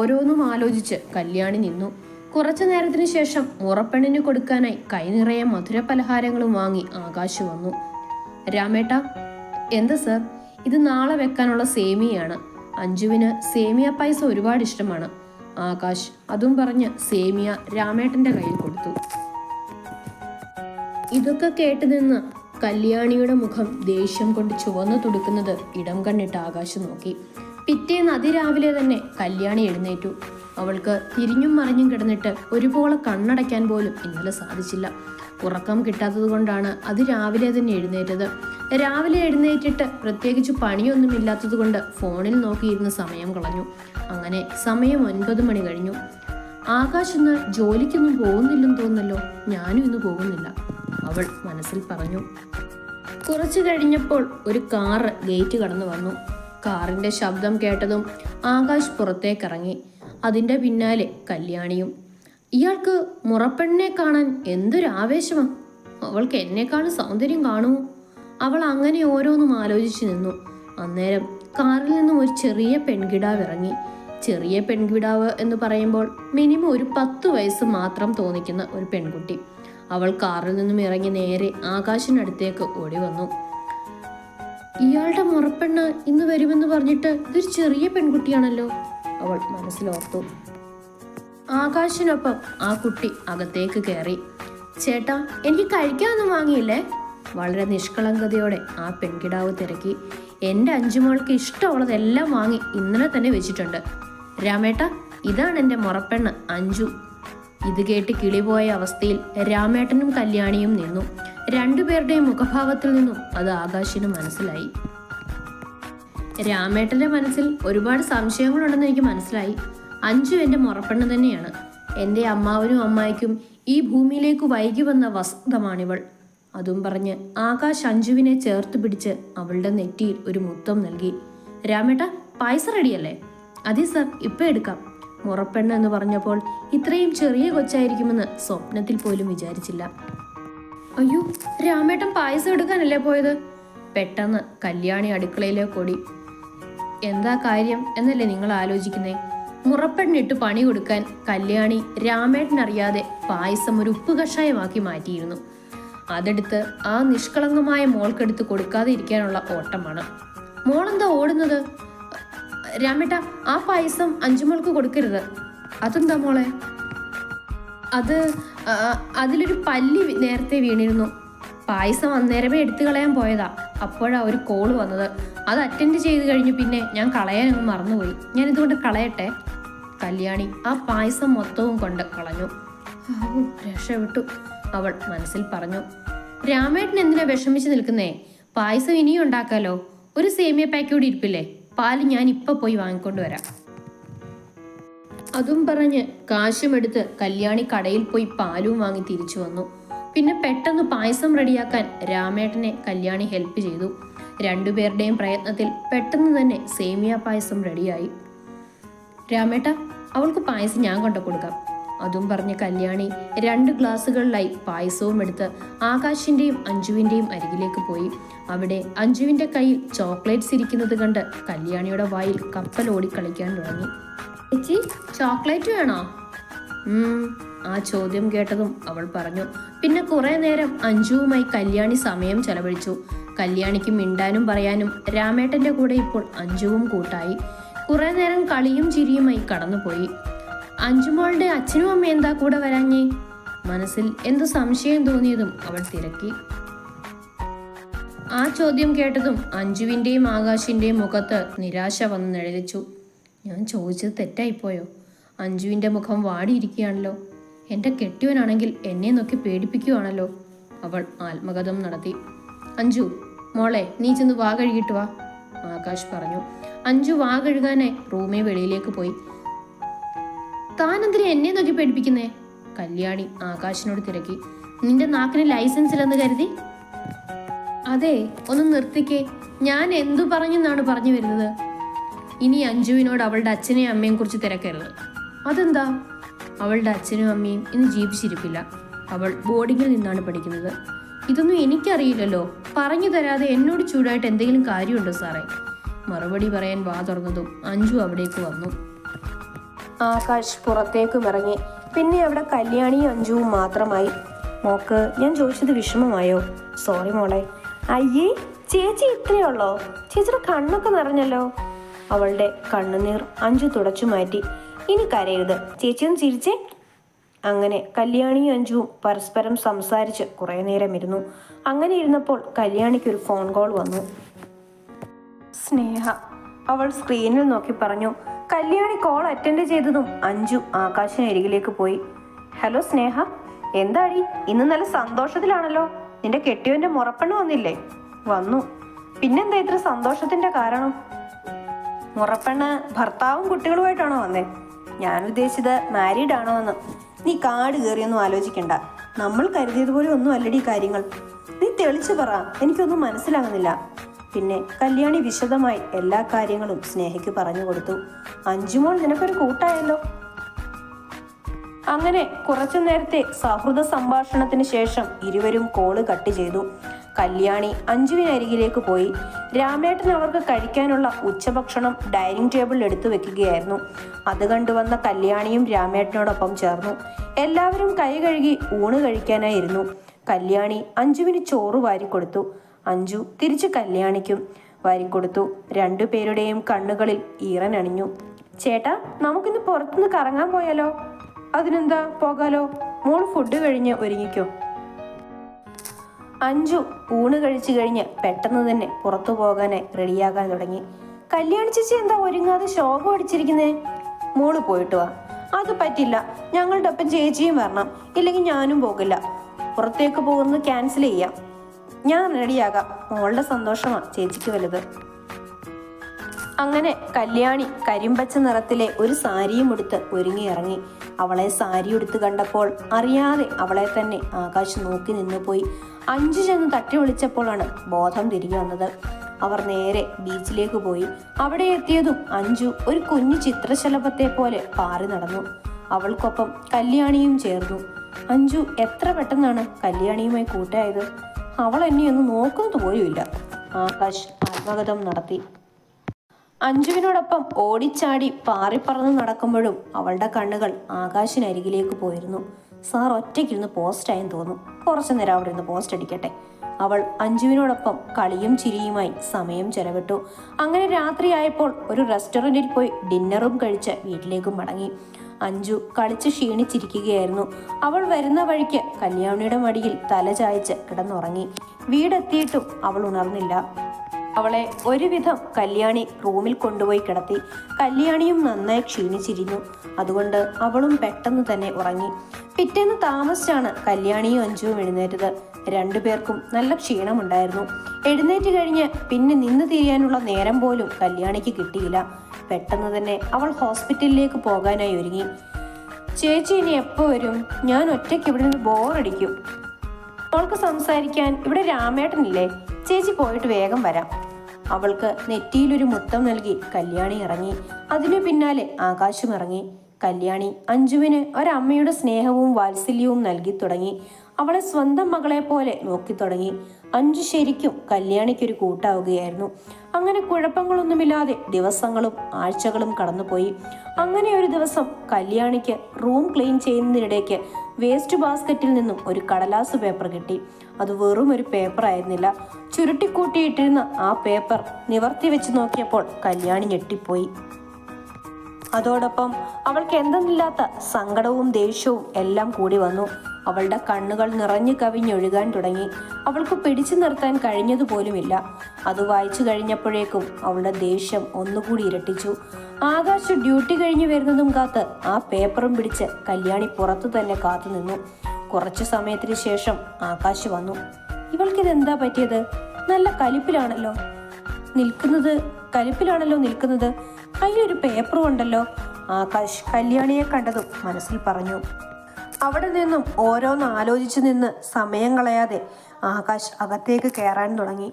ഓരോന്നും ആലോചിച്ച് കല്യാണി നിന്നു. കുറച്ചു നേരത്തിന് ശേഷം മുറപ്പെണ്ണിന് കൊടുക്കാനായി കൈനിറയെ മധുര പലഹാരങ്ങളും വാങ്ങി ആകാശ് വന്നു. രാമേട്ട എന്താ സർ? ഇത് നാളെ വെക്കാനുള്ള സേമിയാണ് അഞ്ജുവിന് സേമിയ പൈസ ഒരുപാട് ഇഷ്ടമാണ്. ആകാശ് അതും പറഞ്ഞ് സേമിയ രാമേട്ടന്റെ കയ്യിൽ കൊടുത്തു. ഇതൊക്കെ കേട്ട് നിന്ന് കല്യാണിയുടെ മുഖം ദേഷ്യം കൊണ്ട് ചുവന്നു തുടുക്കുന്നത് ഇടം കണ്ണിട്ട് ആകാശ് നോക്കി. പിറ്റേന്ന് അതിരാവിലെ തന്നെ കല്യാണി എഴുന്നേറ്റു. അവൾക്ക് തിരിഞ്ഞും മറിഞ്ഞും കിടന്നിട്ട് ഒരുപോലെ കണ്ണടയ്ക്കാൻ പോലും ഇന്നലെ സാധിച്ചില്ല. ഉറക്കം കിട്ടാത്തത് കൊണ്ടാണ് അത് രാവിലെ തന്നെ എഴുന്നേറ്റത്. രാവിലെ എഴുന്നേറ്റിട്ട് പ്രത്യേകിച്ച് പണിയൊന്നും ഇല്ലാത്തത് കൊണ്ട് ഫോണിൽ നോക്കിയിരുന്ന് സമയം കളഞ്ഞു. അങ്ങനെ സമയം ഒൻപത് മണി കഴിഞ്ഞു. ആകാശ് ഇന്ന് ജോലിക്കൊന്നും പോകുന്നില്ലെന്ന് തോന്നല്ലോ ഞാനും ഇന്ന് പോകുന്നില്ല. അവൾ മനസ്സിൽ പറഞ്ഞു. കുറച്ചു കഴിഞ്ഞപ്പോൾ ഒരു കാറ് ഗേറ്റ് കടന്നു വന്നു. കാറിന്റെ ശബ്ദം കേട്ടതും ആകാശ് പുറത്തേക്കിറങ്ങി. അതിന്റെ പിന്നാലെ കല്യാണിയും. ഇയാൾക്ക് മുറപ്പെണ്ണിനെ കാണാൻ എന്തൊരു ആവേശമാ. അവൾക്ക് എന്നെക്കാളും സൗന്ദര്യം കാണൂ. അവൾ അങ്ങനെ ഓരോന്നും ആലോചിച്ചു നിന്നു. അന്നേരം കാറിൽ നിന്നും ഒരു ചെറിയ പെൺകിടാവ് ഇറങ്ങി. ചെറിയ പെൺകിടാവ് എന്ന് പറയുമ്പോൾ മിനിമം ഒരു പത്ത് വയസ്സ് മാത്രം തോന്നിക്കുന്ന ഒരു പെൺകുട്ടി. അവൾ കാറിൽ നിന്നും ഇറങ്ങി നേരെ ആകാശിനടുത്തേക്ക് ഓടി വന്നു. ഇയാളുടെ മുറപ്പെണ്ണ് ഇന്ന് വരുമെന്ന് പറഞ്ഞിട്ട് ഇതൊരു ചെറിയ പെൺകുട്ടിയാണല്ലോ. അവൾ മനസ്സിലോർത്തു. ആകാശിനൊപ്പം ആ കുട്ടി അകത്തേക്ക് കയറി. ചേട്ടാ എനിക്ക് കഴിക്കാനൊന്നും വാങ്ങിയില്ലേ? വളരെ നിഷ്കളങ്കതയോടെ ആ പെൺകിടാവ് തിരക്കി. എന്റെ അഞ്ചുമോൾക്ക് ഇഷ്ടമുള്ളതെല്ലാം വാങ്ങി ഇന്നലെ തന്നെ വെച്ചിട്ടുണ്ട്. രാമേട്ട ഇതാണ് എന്റെ മുറപ്പെണ്ണ് അഞ്ചു. ഇത് കേട്ട് കിളിപോയ അവസ്ഥയിൽ രാമേട്ടനും കല്യാണിയും നിന്നു. രണ്ടുപേരുടെയും മുഖഭാവത്തിൽ നിന്നും അത് ആകാശിന് മനസ്സിലായി. രാമേട്ടന്റെ മനസ്സിൽ ഒരുപാട് സംശയങ്ങളുണ്ടെന്ന് എനിക്ക് മനസ്സിലായി. അഞ്ചു എന്റെ മുറപ്പെണ്ണ് തന്നെയാണ്. എന്റെ അമ്മാവനും അമ്മായിക്കും ഈ ഭൂമിയിലേക്ക് വൈകി വന്ന വസന്തമാണിവൾ. അതും പറഞ്ഞ് ആകാശ് അഞ്ജുവിനെ ചേർത്ത് പിടിച്ച് അവളുടെ നെറ്റിയിൽ ഒരു മുത്തം നൽകി. രാമേട്ട പായസം റെഡിയല്ലേ? അതെ സർ ഇപ്പം എടുക്കാം. മുറപ്പെണ്ണ് എന്ന് പറഞ്ഞപ്പോൾ ഇത്രയും ചെറിയ കൊച്ചായിരിക്കുമെന്ന് സ്വപ്നത്തിൽ പോലും വിചാരിച്ചില്ല. അയ്യോ രാമേട്ടൻ പായസം എടുക്കാനല്ലേ പോയത്? പെട്ടെന്ന് കല്യാണി അടുക്കളയിലേക്ക് ഓടി എന്താ കാര്യം എന്നല്ലേ നിങ്ങൾ ആലോചിക്കുന്നേ? മുറപ്പെണ്ണിട്ട് പണി കൊടുക്കാൻ കല്യാണി രാമേട്ടനറിയാതെ പായസം ഒരു ഉപ്പ് കഷായമാക്കി മാറ്റിയിരുന്നു. അതെടുത്ത് ആ നിഷ്കളങ്കമായ മോൾക്കെടുത്ത് കൊടുക്കാതെ ഇരിക്കാനുള്ള ഓട്ടമാണ്. മോളെന്താ ഓടുന്നത്? രാമേട്ട ആ പായസം അഞ്ചുമോൾക്ക് കൊടുക്കരുത്. അതെന്താ മോളെ? അത് അതിലൊരു പല്ലി നേരത്തെ വീണിരുന്നു. പായസം അന്നേരമേ എടുത്തു കളയാൻ പോയതാ. അപ്പോഴാ ഒരു കോൾ വന്നത്. അത് അറ്റൻഡ് ചെയ്ത് കഴിഞ്ഞു പിന്നെ ഞാൻ കളയാൻ അങ്ങ് മറന്നുപോയി. ഞാൻ ഇതുകൊണ്ട് കളയട്ടെ? കല്യാണി ആ പായസം മൊത്തവും കൊണ്ട് കളഞ്ഞു. രക്ഷപ്പെട്ടു. അവൾ മനസ്സിൽ പറഞ്ഞു. രാമേട്ടൻ എന്തിനാ വിഷമിച്ച് നിൽക്കുന്നേ? പായസം ഇനിയും ഉണ്ടാക്കാലോ? ഒരു സേമിയ പാക്ക് ഇരിപ്പില്ലേ? പാൽ ഞാൻ ഇപ്പൊ പോയി വാങ്ങിക്കൊണ്ട് വരാം. അതും പറഞ്ഞ് കാശുമെടുത്ത് കല്യാണി കടയിൽ പോയി പാലും വാങ്ങി തിരിച്ചു വന്നു. പിന്നെ പെട്ടെന്ന് പായസം റെഡിയാക്കാൻ രാമേട്ടനെ കല്യാണി ഹെൽപ്പ് ചെയ്തു. രണ്ടുപേരുടെയും പ്രയത്നത്തിൽ പെട്ടെന്ന് തന്നെ സേമിയ പായസം റെഡിയായി. രാമേട്ട അവൾക്ക് പായസം ഞാൻ കൊണ്ടു കൊടുക്കാം. അതും പറഞ്ഞ് കല്യാണി രണ്ട് ഗ്ലാസ്സുകളിലായി പായസവും എടുത്ത് ആകാശിന്റെയും അഞ്ജുവിന്റെയും അരികിലേക്ക് പോയി. അവിടെ അഞ്ജുവിന്റെ കയ്യിൽ ചോക്ലേറ്റ്സ് ഇരിക്കുന്നത് കണ്ട് കല്യാണിയുടെ വായിൽ കപ്പൽ ഓടിക്കളിക്കാൻ തുടങ്ങി. ചേച്ചി ചോക്ലേറ്റ് വേണോ? ആ ചോദ്യം കേട്ടതും അവൾ പറഞ്ഞു. പിന്നെ കുറെ നേരം അഞ്ജുവുമായി കല്യാണി സമയം ചെലവഴിച്ചു. കല്യാണിക്ക് മിണ്ടാനും പറയാനും രാമേട്ടന്റെ കൂടെ ഇപ്പോൾ അഞ്ജുവും കൂട്ടായി. കുറെ നേരം കളിയും ചിരിയുമായി കടന്നുപോയി. അഞ്ജുമോളുടെ അച്ഛനും അമ്മയും എന്താ കൂടെ വരാഞ്ഞേ? മനസ്സിൽ എന്തു സംശയം തോന്നിയതും അവൾ തിരക്കി. ആ ചോദ്യം കേട്ടതും അഞ്ജുവിന്റെയും ആകാശിന്റെയും മുഖത്ത് നിരാശ വന്ന് നിഴലിച്ചു. ഞാൻ ചോദിച്ചത് തെറ്റായിപ്പോയോ? അഞ്ജുവിന്റെ മുഖം വാടിയിരിക്കുകയാണല്ലോ. എന്റെ കെട്ടിയവനാണെങ്കിൽ എന്നെ നോക്കി പേടിപ്പിക്കുകയാണല്ലോ അവൾ ആത്മകഥം നടത്തി. അഞ്ജു മോളെ നീ ചെന്ന് വാ കഴുകിയിട്ട് വാ. ആകാശ് പറഞ്ഞു. അഞ്ജു വാ കഴുകാനേ റൂമേ വെളിയിലേക്ക് പോയി. താൻ എന്തിനാ എന്നെ നോക്കി പേടിപ്പിക്കുന്നേ? കല്യാണി ആകാശിനോട് തിരക്കി. നിന്റെ നാക്കിന് ലൈസൻസ് ഇല്ലെന്ന് കരുതി? അതെ ഒന്ന് നിർത്തിക്കേ. ഞാൻ എന്തു പറഞ്ഞെന്നാണ് പറഞ്ഞു വരുന്നത്? ഇനി അഞ്ജുവിനോട് അവളുടെ അച്ഛനെയും അമ്മയും കുറിച്ച് തിരക്കരുത്. അതെന്താ? അവളുടെ അച്ഛനും അമ്മയും ഇന്ന് ജീവിച്ചിരിപ്പില്ല. അവൾ ബോർഡിങ്ങിൽ നിന്നാണ് പഠിക്കുന്നത്. ഇതൊന്നും എനിക്കറിയില്ലല്ലോ. പറഞ്ഞു തരാതെ എന്നോട് ചൂടായിട്ട് എന്തെങ്കിലും കാര്യമുണ്ടോ സാറേ? മറുപടി പറയാൻ വാ തുറന്നതും അഞ്ജു അവിടേക്ക് വന്നു. ആകാശ് പുറത്തേക്കും ഇറങ്ങി. പിന്നെ അവിടെ കല്യാണിയും അഞ്ജുവും മാത്രമായി. മോക്ക് ഞാൻ ചോദിച്ചത് വിഷമമായോ? സോറി മോളെ. അയ്യേ ചേച്ചി ഇത്രയുള്ളോ ചേച്ചിയുടെ കണ്ണൊക്കെ നിറഞ്ഞല്ലോ. അവളുടെ കണ്ണുനീർ അഞ്ചു തുടച്ചു മാറ്റി. ഇനി കരയരുത്. ചേച്ചിയും ചിരിച്ചേ. അങ്ങനെ കല്യാണിയും അഞ്ചുവും പരസ്പരം സംസാരിച്ച് കുറേ നേരം ഇരുന്നു അങ്ങനെ ഇരുന്നപ്പോൾ കല്യാണിക്ക് ഒരു ഫോൺ കോൾ വന്നു. സ്നേഹ അവൾ സ്ക്രീനിൽ നോക്കി പറഞ്ഞു കല്യാണി കോൾ അറ്റൻഡ് ചെയ്തതും അഞ്ചു ആകാശനരികിലേക്ക് പോയി. ഹലോ സ്നേഹ എന്താടി? ഇന്ന് നല്ല സന്തോഷത്തിലാണല്ലോ. നിന്റെ കെട്ടിയവന്റെ മുറപ്പെണ്ണ് വന്നില്ലേ? വന്നു. പിന്നെന്താ ഇത്ര സന്തോഷത്തിന്റെ കാരണം? മുറപ്പെണ്ണ് ഭർത്താവും കുട്ടികളുമായിട്ടാണോ വന്നേ? ഞാൻ ഉദ്ദേശിച്ചത് മാരീഡ് ആണോ എന്ന്. നീ കാട് കയറിയൊന്നും ആലോചിക്കണ്ട. നമ്മൾ കരുതിയതുപോലെ ഒന്നും അല്ലടി കാര്യങ്ങൾ. നീ തെളിച്ചു പറ. എനിക്കൊന്നും മനസ്സിലാകുന്നില്ല. പിന്നെ കല്യാണി വിശദമായി എല്ലാ കാര്യങ്ങളും സ്നേഹയ്ക്ക് പറഞ്ഞു കൊടുത്തു. അഞ്ചുമോൾ നിനക്കൊരു കൂട്ടായല്ലോ. അങ്ങനെ കുറച്ചു നേരത്തെ സൗഹൃദ സംഭാഷണത്തിന് ശേഷം ഇരുവരും കോൾ കട്ട് ചെയ്തു. കല്യാണി അഞ്ജുവിനരികിലേക്ക് പോയി. രാമേട്ടൻ അവർക്ക് കഴിക്കാനുള്ള ഉച്ചഭക്ഷണം ഡൈനിങ് ടേബിളിൽ എടുത്തു വെക്കുകയായിരുന്നു. അത് കണ്ടുവന്ന കല്യാണിയും രാമേട്ടനോടൊപ്പം ചേർന്നു. എല്ലാവരും കൈ കഴുകി ഊണ് കഴിക്കാനായിരുന്നു. കല്യാണി അഞ്ജുവിന് ചോറ് വാരിക്കൊടുത്തു. അഞ്ജു തിരിച്ചു കല്യാണിക്കും വാരിക്കൊടുത്തു. രണ്ടുപേരുടെയും കണ്ണുകളിൽ ഈറൻ അണിഞ്ഞു ചേട്ടാ നമുക്കിന്ന് പുറത്തുനിന്ന് കറങ്ങാൻ പോയാലോ? അതിനെന്താ പോകാലോ? മോൾ ഫുഡ് കഴിഞ്ഞ് ഒരുങ്ങിക്കോ. അഞ്ചു ഊണ് കഴിച്ചു കഴിഞ്ഞ് പെട്ടെന്ന് തന്നെ പുറത്തു പോകാനായി റെഡിയാകാൻ തുടങ്ങി. കല്യാണി ചേച്ചി എന്താ ഒരുങ്ങാതെ ശോകം അടിച്ചിരിക്കുന്നേ? മോൾ പോയിട്ട് വാ. അത് പറ്റില്ല. ഞങ്ങളുടെ ഒപ്പം ചേച്ചിയും വരണം. ഇല്ലെങ്കിൽ ഞാനും പോകില്ല. പുറത്തേക്ക് പോകുന്നത് ക്യാൻസൽ ചെയ്യാം. ഞാൻ റെഡിയാകാം മോളുടെ സന്തോഷമാണ് ചേച്ചിക്ക് വലുത്. അങ്ങനെ കല്യാണി കരിമ്പച്ച നിറത്തിലെ ഒരു സാരിയും എടുത്ത് ഒരുങ്ങി ഇറങ്ങി. അവളെ സാരി എടുത്ത് കണ്ടപ്പോൾ അറിയാതെ അവളെ തന്നെ ആകാശ് നോക്കി നിന്നുപോയി അഞ്ചു ചെന്ന് തട്ടി വിളിച്ചപ്പോഴാണ് ബോധം തിരികെ വന്നത്. അവർ നേരെ ബീച്ചിലേക്ക് പോയി. അവിടെ എത്തിയതും അഞ്ചു ഒരു കുഞ്ഞു ചിത്രശലഭത്തെ പോലെ പാറി നടന്നു. അവൾക്കൊപ്പം കല്യാണിയും ചേർന്നു. അഞ്ചു എത്ര പെട്ടെന്നാണ് കല്യാണിയുമായി കൂട്ടായത്? അവൾ എന്നെ ഒന്ന് നോക്കുന്നത് പോലുമില്ല. ആകാശ് ആത്മകഥം നടത്തി. അഞ്ജുവിനോടൊപ്പം ഓടിച്ചാടി പാറിപ്പറന്ന് നടക്കുമ്പോഴും അവളുടെ കണ്ണുകൾ ആകാശിനരികിലേക്ക് പോയിരുന്നു. സാർ ഒറ്റയ്ക്കിരുന്ന് പോസ്റ്റായെന്ന് തോന്നുന്നു. കുറച്ചു നേരം അവിടെ ഇരുന്ന് പോസ്റ്റ് അടിക്കട്ടെ. അവൾ അഞ്ജുവിനോടൊപ്പം കളിയും ചിരിയുമായി സമയം ചെലവിട്ടു. അങ്ങനെ രാത്രിയായപ്പോൾ ഒരു റെസ്റ്റോറന്റിൽ പോയി ഡിന്നറും കഴിച്ച് വീട്ടിലേക്കും മടങ്ങി. അഞ്ജു കളിച്ച് ക്ഷീണിച്ചിരിക്കുകയായിരുന്നു. അവൾ വരുന്ന വഴിക്ക് കല്യാണിയുടെ മടിയിൽ തല ചായച്ച് കിടന്നുറങ്ങി. വീടെത്തിയിട്ടും അവൾ ഉണർന്നില്ല. അവളെ ഒരുവിധം കല്യാണി റൂമിൽ കൊണ്ടുപോയി കിടത്തി. കല്യാണിയും നന്നായി ക്ഷീണിച്ചിരുന്നു. അതുകൊണ്ട് അവളും പെട്ടെന്ന് തന്നെ ഉറങ്ങി. പിറ്റേന്ന് താമസിച്ചാണ് കല്യാണിയും അഞ്ചുവും എഴുന്നേറ്റത്. രണ്ടുപേർക്കും നല്ല ക്ഷീണമുണ്ടായിരുന്നു. എഴുന്നേറ്റ് കഴിഞ്ഞ് പിന്നെ നിന്ന് തിരിയാനുള്ള നേരം പോലും കല്യാണിക്ക് കിട്ടിയില്ല. പെട്ടെന്ന് തന്നെ അവൾ ഹോസ്പിറ്റലിലേക്ക് പോകാനായി ഒരുങ്ങി. ചേച്ചി ഇനി എപ്പോ വരും? ഞാൻ ഒറ്റയ്ക്ക് ഇവിടെ നിന്ന് ബോറടിക്കും. അവൾക്ക് സംസാരിക്കാൻ ഇവിടെ രാമേട്ടനില്ലേ? ചേച്ചി പോയിട്ട് വേഗം വരാം. അവൾക്ക് നെറ്റിയിലൊരു മുത്തം നൽകി കല്യാണി ഇറങ്ങി. അതിനു പിന്നാലെ ആകാശം ഇറങ്ങി. കല്യാണി അഞ്ജുവിന് ഒരമ്മയുടെ സ്നേഹവും വാത്സല്യവും നൽകി തുടങ്ങി. അവളെ സ്വന്തം മകളെ പോലെ നോക്കി തുടങ്ങി. അഞ്ചു ശരിക്കും കല്യാണിക്കൊരു കൂട്ടാവുകയായിരുന്നു. അങ്ങനെ കുഴപ്പങ്ങളൊന്നുമില്ലാതെ ദിവസങ്ങളും ആഴ്ചകളും കടന്നുപോയി. അങ്ങനെ ഒരു ദിവസം കല്യാണിക്ക് റൂം ക്ലീൻ ചെയ്യുന്നതിനിടയ്ക്ക് വേസ്റ്റ് ബാസ്ക്കറ്റിൽ നിന്നും ഒരു കടലാസ് പേപ്പർ കിട്ടി. അത് വെറും ഒരു പേപ്പർ ആയിരുന്നില്ല. ചുരുട്ടിക്കൂട്ടിയിട്ടിരുന്ന ആ പേപ്പർ നിവർത്തി വെച്ച് നോക്കിയപ്പോൾ കല്യാണി ഞെട്ടിപ്പോയി. അതോടൊപ്പം അവൾക്ക് എന്തെന്നില്ലാത്ത സങ്കടവും ദേഷ്യവും എല്ലാം കൂടി വന്നു. അവളുടെ കണ്ണുകൾ നിറഞ്ഞു കവിഞ്ഞൊഴുകാൻ തുടങ്ങി. അവൾക്ക് പിടിച്ചു നിർത്താൻ കഴിഞ്ഞതുപോലുമില്ല. അത് വായിച്ചു കഴിഞ്ഞപ്പോഴേക്കും അവളുടെ ദേഷ്യം ഒന്നുകൂടി ഇരട്ടിച്ചു. ആകാശ് ഡ്യൂട്ടി കഴിഞ്ഞു വരുന്നതും കാത്ത് ആ പേപ്പറും പിടിച്ച് കല്യാണി പുറത്തു തന്നെ കാത്തു നിന്നു. കുറച്ചു സമയത്തിന് ശേഷം ആകാശ് വന്നു. ഇവൾക്കിതെന്താ പറ്റിയത്? നല്ല കലിപ്പിലാണല്ലോ. നിൽക്കുന്നത്? കലിപ്പിലാണല്ലോ നിൽക്കുന്നത്? കയ്യിലൊരു പേപ്പറും ഉണ്ടല്ലോ. ആകാശ് കല്യാണിയെ കണ്ടതും മനസ്സിൽ പറഞ്ഞു. അവിടെ നിന്നും ഓരോന്ന് ആലോചിച്ചു നിന്ന് സമയം കളയാതെ ആകാശ് അകത്തേക്ക് കയറാൻ തുടങ്ങി.